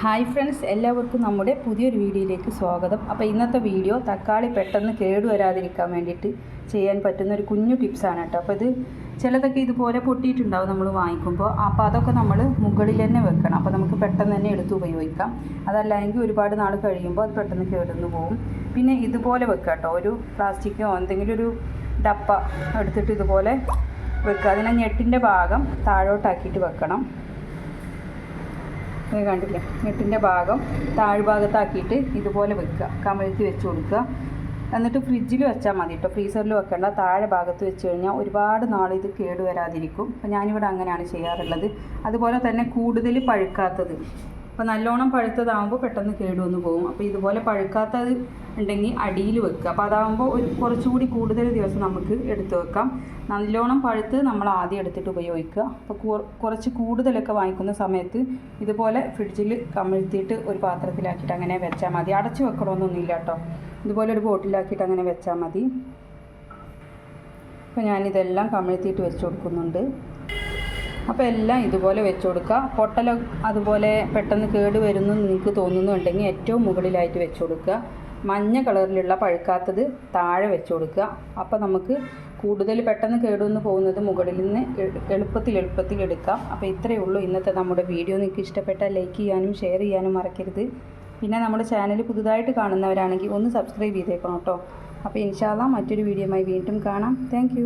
Hi friends എല്ലാവർക്കും നമ്മുടെ പുതിയൊരു വീഡിയോയിലേക്ക് സ്വാഗതം. അപ്പോൾ ഇന്നത്തെ വീഡിയോ തക്കാളി പെട്ടെന്ന് കേടുവരാതിരിക്കാൻ വേണ്ടിയിട്ട് ചെയ്യാൻ പറ്റുന്ന ഒരു കുഞ്ഞു ടിപ്സാണ് കേട്ടോ. അപ്പോൾ ഇത് ചിലതൊക്കെ ഇതുപോലെ പൊട്ടിയിട്ടുണ്ടാവും നമ്മൾ വാങ്ങിക്കുമ്പോൾ. അപ്പോൾ അതൊക്കെ നമ്മൾ മുകളിൽ തന്നെ വെക്കണം. അപ്പോൾ നമുക്ക് പെട്ടെന്ന് തന്നെ എടുത്ത് ഉപയോഗിക്കാം. അതല്ലെങ്കിൽ ഒരുപാട് നാൾ കഴിയുമ്പോൾ അത് പെട്ടെന്ന് കേടുന്നു പോകും പിന്നെ ഇതുപോലെ വെക്കുക കേട്ടോ. ഒരു പ്ലാസ്റ്റിക്കോ എന്തെങ്കിലും ഒരു ഡപ്പ എടുത്തിട്ട് ഇതുപോലെ വെക്കുക. അതിനെ ഞെട്ടിന്റെ ഭാഗം താഴോട്ടാക്കിയിട്ട് വെക്കണം. ഇത് കണ്ടില്ലേ? നെട്ടിന്റെ ഭാഗം താഴ്ഭാഗത്താക്കിയിട്ട് ഇതുപോലെ വെക്കുക. കമഴ്ത്തി വെച്ച് കൊടുക്കുക. എന്നിട്ട് ഫ്രിഡ്ജിൽ വെച്ചാൽ മതി കേട്ടോ ഫ്രീസറിൽ വെക്കേണ്ട. താഴെ ഭാഗത്ത് വെച്ച് കഴിഞ്ഞാൽ ഒരുപാട് നാൾ ഇത് കേടുവരാതിരിക്കും. അപ്പോൾ ഞാനിവിടെ അങ്ങനെയാണ് ചെയ്യാറുള്ളത്. അതുപോലെ തന്നെ കൂടുതൽ പഴുക്കാത്തത്. അപ്പോൾ നല്ലോണം പഴുത്തതാകുമ്പോൾ പെട്ടെന്ന് കേടുവന്ന് പോകും. അപ്പോൾ ഇതുപോലെ പഴുക്കാത്തത് ഉണ്ടെങ്കിൽ അടിയിൽ വെക്കുക. അപ്പോൾ അതാകുമ്പോൾ ഒരു കുറച്ചുകൂടി കൂടുതൽ ദിവസം നമുക്ക് എടുത്തു വെക്കാം. നല്ലോണം പഴുത്ത് നമ്മൾ ആദ്യം എടുത്തിട്ട് ഉപയോഗിക്കുക. അപ്പോൾ കുറച്ച് കൂടുതലൊക്കെ വാങ്ങിക്കുന്ന സമയത്ത് ഇതുപോലെ ഫ്രിഡ്ജിൽ കമിഴ്ത്തിയിട്ട് ഒരു പാത്രത്തിലാക്കിയിട്ട് അങ്ങനെ വെച്ചാൽ മതി. അടച്ച് വെക്കണമെന്നൊന്നുമില്ല കേട്ടോ. ഇതുപോലെ ഒരു ബോട്ടിലാക്കിയിട്ട് അങ്ങനെ വെച്ചാൽ മതി. അപ്പോൾ ഞാനിതെല്ലാം കമിഴ്ത്തിയിട്ട് വെച്ച് കൊടുക്കുന്നുണ്ട്. അപ്പോൾ എല്ലാം ഇതുപോലെ വെച്ച് കൊടുക്കുക. പൊട്ടല അതുപോലെ പെട്ടെന്ന് കേട് വരുന്നു നിങ്ങൾക്ക് തോന്നുന്നുണ്ടെങ്കിൽ ഏറ്റവും മുകളിലായിട്ട് വെച്ച് കൊടുക്കുക. മഞ്ഞ കളറിലുള്ള പഴുക്കാത്തത് താഴെ വെച്ച് കൊടുക്കുക. അപ്പോൾ നമുക്ക് കൂടുതൽ പെട്ടെന്ന് കേടുവന്ന് പോകുന്നത് മുകളിൽ നിന്ന് എളുപ്പത്തിൽ എളുപ്പത്തിൽ എടുക്കാം. അപ്പോൾ ഇത്രയേ ഉള്ളൂ ഇന്നത്തെ നമ്മുടെ വീഡിയോ. നിങ്ങൾക്ക് ഇഷ്ടപ്പെട്ടാൽ ലൈക്ക് ചെയ്യാനും ഷെയർ ചെയ്യാനും മറക്കരുത്. പിന്നെ നമ്മുടെ ചാനൽ പുതുതായിട്ട് കാണുന്നവരാണെങ്കിൽ ഒന്ന് സബ്സ്ക്രൈബ് ചെയ്തേക്കണം കേട്ടോ. അപ്പോൾ ഇൻഷാല്ല മറ്റൊരു വീഡിയോയുമായി വീണ്ടും കാണാം. താങ്ക്